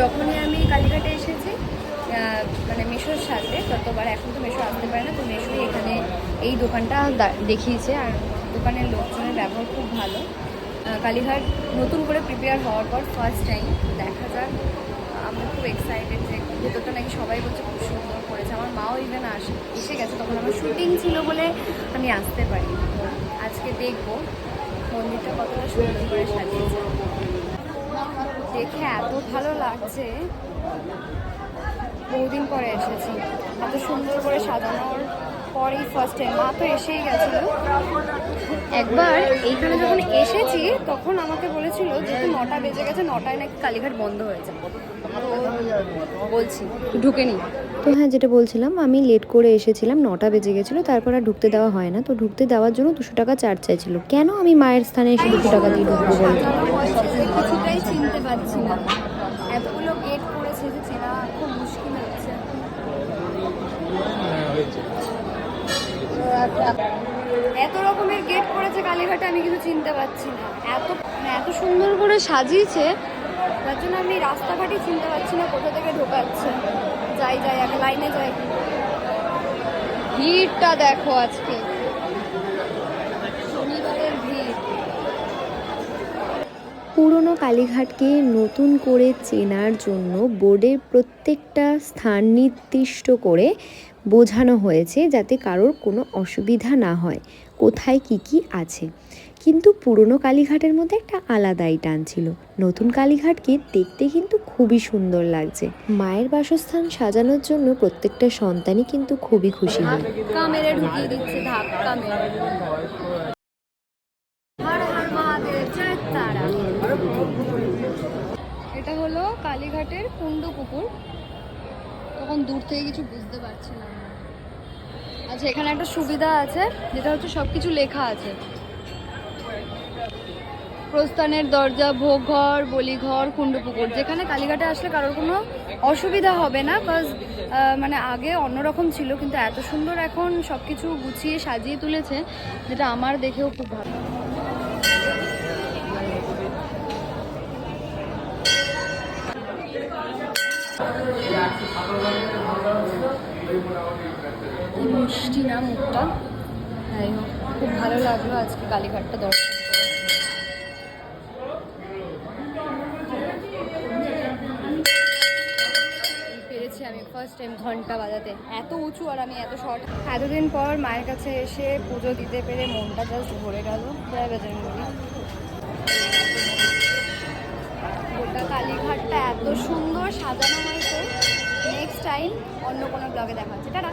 যখনই আমি কালীঘাটে এসেছি মানে মেশোর সাথে, ততবার এখন তো মেশো আসতে পারে না, তো মেশোই এখানে এই দোকানটা দেখিয়েছে। আর দোকানের লোকজনের ব্যবহার খুব ভালো। কালীঘাট নতুন করে প্রিপেয়ার হওয়ার পর ফার্স্ট টাইম দেখা যাক। আমরা খুব এক্সাইটেড যে ভেতরটা নাকি সবাই বলছে খুব সুন্দর করেছে। আমার মাও ইভেন আসে, এসে গেছে, তখন আমার শুটিং ছিল বলে আমি আসতে পারি আজকে দেখব, মন্দিরটা কতটা সুন্দর করে সাজিয়েছে। দেখে এত ভালো লাগছে। বহুদিন পরে এসেছি। এত সুন্দর করে সাজানোর পরেই ফার্স্ট টাইম মা তো এসেই গেছিল। একবার এইখানে যখন এসেছি, তখন আমাকে বলেছিল যেহেতু নটা বেজে গেছে, নটায় নাকি কালীঘাট বন্ধ হয়ে যায়। তো বলছি, ঢুকে নি। তো হ্যাঁ যেটা বলছিলাম, আমি লেট করে এসেছিলাম, নটা বেজে গেছিল, তারপর আর ঢুকতে দেওয়া হয় না। তো ঢুকতে দেওয়ার জন্য দুশো টাকা চার্জ চাইছিল। কেন আমি মায়ের স্থানে এসে দুশো টাকা দিয়ে ঢুকবো বলতো কিছুটাই চিনতে পারছি না। এতগুলো গেট মুশকিল এত রকমের গেট করেছে কালীঘাটে, আমি কিছু চিনতে পারছি না। এত মানে এত সুন্দর করে সাজিয়েছে, তার জন্য আমি রাস্তাঘাটই চিনতে পারছি না কোথা থেকে ঢোকাচ্ছে। যাই যাই এক লাইনে যাই। ভিড়টা দেখো আজকে। শনিবারের ভিড়। পুরনো কালীঘাটকে নতুন করে চেনার জন্য বোর্ডের প্রত্যেকটা স্থান নির্দিষ্ট করে বোঝানো হয়েছে যাতে কারোর কোনো অসুবিধা না হয়, কোথায় কি কি আছে। কিন্তু পুরনো কালীঘাটের মধ্যে একটা আলাদাই টান ছিল। নতুন কালীঘাটকে দেখতে কিন্তু খুবই সুন্দর লাগছে। মায়ের বাসস্থান সাজানোর জন্য প্রত্যেকটা সন্তানই কিন্তু খুবই খুশি হয়। এটা হলো কালীঘাটের কুন্ডু পুকুর। তখন দূর থেকে কিছু বুঝতে পারছি না। আচ্ছা এখানে একটা সুবিধা আছে, যেটা হচ্ছে সব কিছু লেখা আছে। প্রস্থানের দরজা, ভোগঘর, বলিঘর, কুণ্ডপুকুর, যেখানে কালীঘাটে আসলে কারোর কোনো অসুবিধা হবে না কজ মানে আগে অন্যরকম ছিল, কিন্তু এত সুন্দর এখন সব কিছু গুছিয়ে সাজিয়ে তুলেছে, যেটা আমার দেখেও খুব ভালো। মিষ্টি না মুখটা? যাই হোক, খুব ভালো লাগল আজকে কালীঘাটটা দর্শন পেরেছি আমি ফার্স্ট টাইম ঘণ্টা বাজাতে। এত উঁচু আর আমি এত শর্ট এতদিন পর মায়ের কাছে এসে পুজো দিতে পেরে মনটা জাস্ট ভরে গেল। জয় বেজনগুলি গোটা কালীঘাটটা এত সুন্দর সাজানো হয়েছে। নেক্সট টাইম অন্য কোনো ব্লগে দেখা হচ্ছে। টাটা।